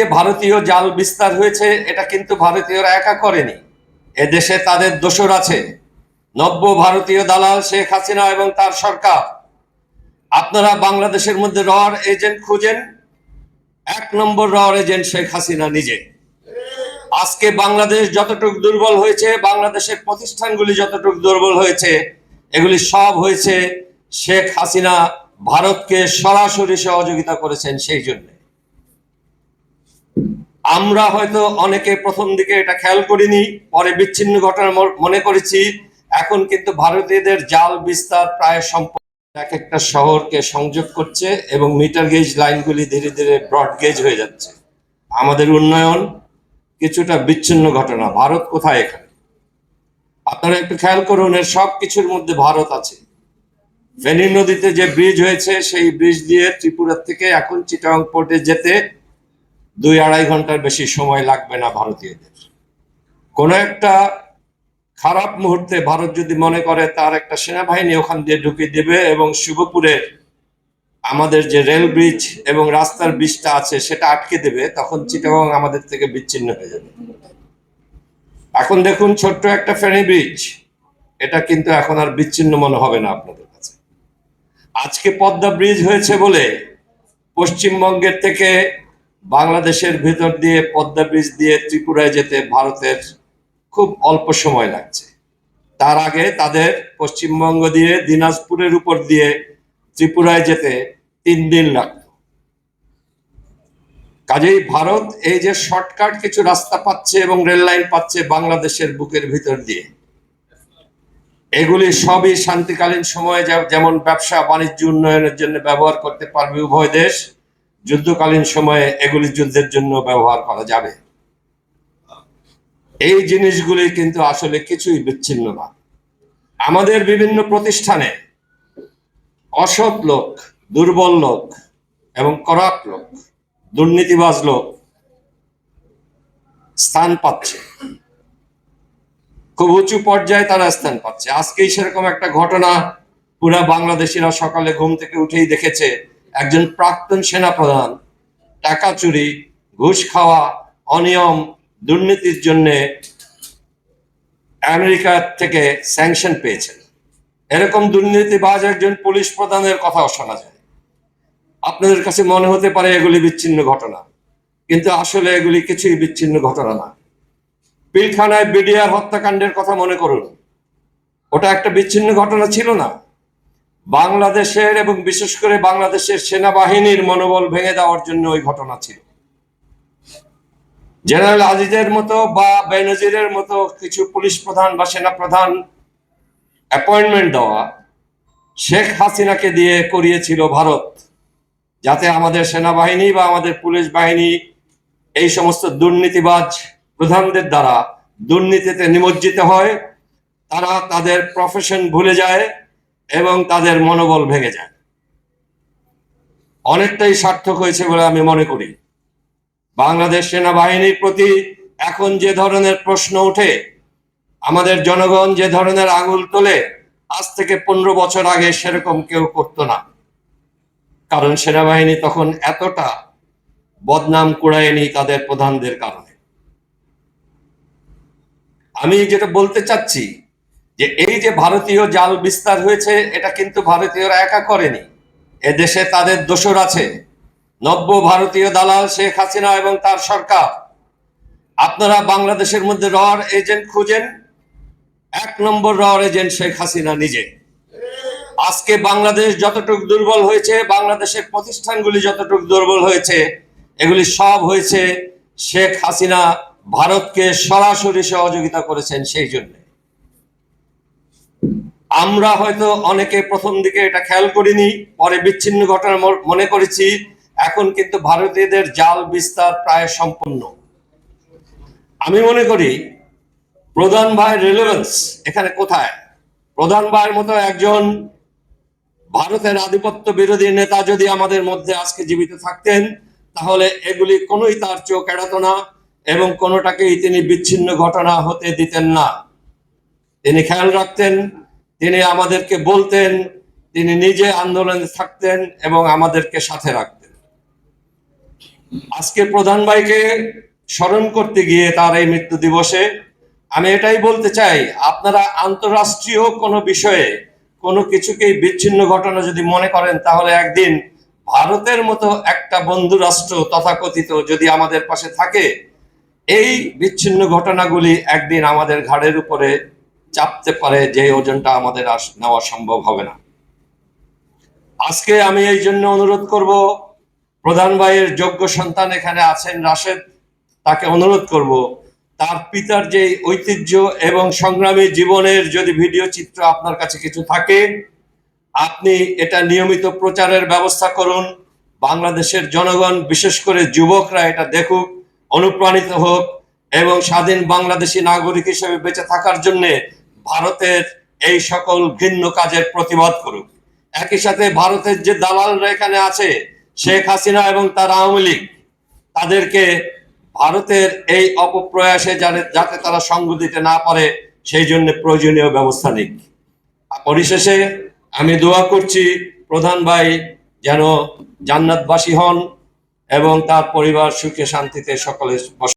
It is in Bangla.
যে ভারতীয় জাল বিস্তার হয়েছে, এটা কিন্তু ভারতীয়রা একা করেনি। এদেশে তাদের দোসর আছে। নব্য ভারতীয় দালাল শেখ হাসিনা এবং তার সরকার। আপনারা বাংলাদেশের মধ্যে রর এজেন্ট খুঁজেন? এক নম্বর রর এজেন্ট শেখ হাসিনা নিজে। আজকে বাংলাদেশ যতটুকু দুর্বল হয়েছে, বাংলাদেশের প্রতিষ্ঠানগুলি যতটুকু দুর্বল হয়েছে, এগুলি সব হয়েছে শেখ হাসিনা ভারতকে সরাসরি সহযোগিতা করেছেন সেই জন্য। আমরা হয়তো অনেকে প্রথম দিকে এটা খেয়াল করিনি, পরে বিচ্ছিন্ন ঘটনা মনে করেছি। এখন কিন্তু ভারতীয়দের জাল বিস্তার প্রায় সম্পূর্ণ। এক একটা শহরকে সংযোগ করছে এবং মিটার গেজ লাইনগুলি ধীরে ধীরে ব্রড গেজ হয়ে যাচ্ছে। আমাদের উন্নয়ন কিছুটা বিচ্ছিন্ন ঘটনা। ভারত কোথায় এখানে? আপনারা একটু খেয়াল করুন, এর সব কিছুর মধ্যে ভারত আছে। ফেনী নদীতে যে ব্রিজ হয়েছে, সেই ব্রিজ দিয়ে ত্রিপুরা থেকে এখন চিটাং পোর্টে যেতে দুই আড়াই ঘণ্টার বেশি সময় লাগবে না ভারতীয়দের। কোনো একটা খারাপ মুহূর্তে ভারত যদি মনে করে তার একটা সেনাবাহিনী ওখান দিয়ে ঢুকিয়ে দেবে এবং শুভপুরের আমাদের যে রেল ব্রিজ এবং রাস্তার ব্রিজটা আছে সেটা আটকে দেবে, তখন চিটাগং আমাদের থেকে বিচ্ছিন্ন হয়ে যাবে। এখন দেখুন ছোট্ট একটা ফেনী ব্রিজ, এটা কিন্তু এখন আর বিচ্ছিন্ন মনে হবে না আপনাদের কাছে। আজকে পদ্মা ব্রিজ হয়েছে বলে পশ্চিমবঙ্গের থেকে বাংলাদেশের ভিতর দিয়ে পদ্মা ব্রিজ দিয়ে ত্রিপুরায় যেতে ভারতের খুব অল্প সময় লাগছে। তার আগে তাদের পশ্চিমবঙ্গ দিয়ে দিনাজপুরের উপর দিয়ে ত্রিপুরায় যেতে তিন দিন লাগতো। কাজেই ভারত এই যে শর্টকাট কিছু রাস্তা পাচ্ছে এবং রেল লাইন পাচ্ছে বাংলাদেশের বুকের ভিতর দিয়ে। এগুলি সবই শান্তিকালীন সময়ে যেমন ব্যবসা, বাণিজ্য উন্নয়নের জন্য ব্যবহার করতে পারবে উভয় দেশ যুদ্ধকালীন সময়ে এগুলি যুদ্ধের জন্য ব্যবহার করা যাবে। এই জিনিসগুলি কিন্তু আসলে কিছুই বিচ্ছিন্ন না। আমাদের বিভিন্ন প্রতিষ্ঠানে অসৎ লোক, দুর্বল লোক এবং করাপ্ট লোক, দুর্নীতিবাজ লোক স্থান পাচ্ছে। খুব উঁচু পর্যায়ে তারা স্থান পাচ্ছে। আজকেই সেরকম একটা ঘটনা পুরা বাংলাদেশিরা সকালে ঘুম থেকে উঠেই দেখেছে। একজন প্রাক্তন সেনাপ্রধান, টাকা চুরি, ঘুষ খাওয়া, অনিয়ম, দুর্নীতির জন্য আমেরিকা থেকে স্যাংশন পেয়েছেন। এরকম দুর্নীতিবাজ একজন পুলিশ প্রধানের কথাও শোনা যায়। আপনাদের কাছে মনে হতে পারে এগুলি বিচ্ছিন্ন ঘটনা, কিন্তু আসলে এগুলি কিছুই বিচ্ছিন্ন ঘটনা না। পিলখানায় বিডিআর হত্যাকাণ্ডের কথা মনে করুন। ওটা একটা বিচ্ছিন্ন ঘটনা ছিল না। বাংলাদেশের এবং বিশেষ করে বাংলাদেশের সেনাবাহিনীর মনোবল ভেঙে দেওয়ার জন্য ওই ঘটনা ছিল। জেনারেল আজিজের মতো বা বেনজিরের মতো কিছু পুলিশ প্রধান বা সেনা প্রধান অ্যাপয়েন্টমেন্ট দেওয়া শেখ হাসিনাকে দিয়ে করিয়েছিল ভারত, যাতে আমাদের সেনাবাহিনী বা আমাদের পুলিশ বাহিনী এই সমস্ত দুর্নীতিবাজ প্রধানদের দ্বারা দুর্নীতিতে নিমজ্জিত হয়। তারা তাদের প্রফেশন ভুলে যায়। এবং তাদের মনোবল ভেঙে যায়। অনেকটাই সার্থক হয়েছে বলে আমি মনে করি। বাংলাদেশ সেনাবাহিনীর প্রতি এখন যে ধরনের প্রশ্ন ওঠে, আমাদের জনগণ যে ধরনের আঙুল তোলে, আজ থেকে পনেরো বছর আগে সেরকম কেউ করতো না। কারণ সেনাবাহিনী তখন এতটা বদনাম কুড়ায়নি তাদের প্রধানদের কারণে। আমি যেটা বলতে চাচ্ছি যে এই যে ভারতীয় জাল বিস্তার হয়েছে, এটা কিন্তু ভারতীয়রা একা করেনি। এদেশে তাদের দোসর আছে। নব্য ভারতীয় দালাল শেখ হাসিনা এবং তার সরকার। আপনারা বাংলাদেশের মধ্যে রর এজেন্ট খুঁজেন? এক নম্বর রর এজেন্ট শেখ হাসিনা নিজে। আজকে বাংলাদেশ যতটুকু দুর্বল হয়েছে, বাংলাদেশের প্রতিষ্ঠানগুলি যতটুকু দুর্বল হয়েছে, এগুলি সব হয়েছে শেখ হাসিনা ভারতকে সরাসরি সহযোগিতা করেছেন সেই জন্য। আমরা হয়তো অনেকে প্রথম দিকে এটা খেয়াল করিনি, পরে বিচ্ছিন্ন ঘটনা মনে করেছি। এখন কিন্তু ভারতীয়দের জাল বিস্তার প্রায় সম্পূর্ণ। আমি মনে করি, প্রধান ভাইয়ের রেলেভেন্স এখানে কোথায়? প্রধান ভাইয়ের মতো একজন ভারতের আধিপত্য বিরোধী নেতা যদি আমাদের মধ্যে আজকে জীবিত থাকতেন, তাহলে এগুলি কোনোই তার চোখ এড়াতো না এবং কোনোটাকেই তিনি বিচ্ছিন্ন ঘটনা হতে দিতেন না। তিনি খেয়াল রাখতেন, তিনি আমাদেরকে বলতেন, তিনি নিজে আন্দোলনে থাকতেন এবং আমাদেরকে সাথে রাখতেন। আজকে প্রধান ভাইকে স্মরণ করতে গিয়ে তার এই মৃত্যু দিবসে আমি এটাই বলতে চাই, আপনারা আন্তরাষ্ট্রীয় কোনো বিষয়ে কোনো কিছুকেই বিচ্ছিন্ন ঘটনা যদি মনে করেন, তাহলে একদিন ভারতের মতো একটা বন্ধু রাষ্ট্র তথাকথিত যদি আমাদের পাশে থাকে, এই বিচ্ছিন্ন ঘটনাগুলি একদিন আমাদের ঘাড়ের উপরে চাপতে পারে যে ওজনটা আমাদের নেওয়া সম্ভব হবে না। আজকে আমি এই জন্য অনুরোধ করব, প্রধান ভাইয়ের যোগ্য সন্তান এখানে আছেন রাশেদ, তাকে অনুরোধ করব, তার পিতার যে ঐতিহ্য এবং সংগ্রামী জীবনের যদি ভিডিও চিত্র আপনার কাছে কিছু থাকে, আপনি এটা নিয়মিত প্রচারের ব্যবস্থা করুন। বাংলাদেশের জনগণ, বিশেষ করে যুবকরা এটা দেখুক, অনুপ্রাণিত হোক এবং স্বাধীন বাংলাদেশী নাগরিক হিসেবে বেঁচে থাকার জন্য ভারতের এই সকল ভিন্ন কাজের প্রতিবাদ করুক। একই সাথে ভারতের যে দালালরা এখানে আছে, শেখ হাসিনা এবং তার আওয়ামী লীগ, তাদেরকে ভারতের এই অপপ্রয়াসে যাতে তারা সঙ্গ দিতে না পারে, সেই জন্য প্রয়োজনীয় ব্যবস্থা নিক। পরিশেষে আমি দোয়া করছি প্রধান ভাই যেন জান্নাতবাসী হন এবং তার পরিবার সুখে শান্তিতে সকলে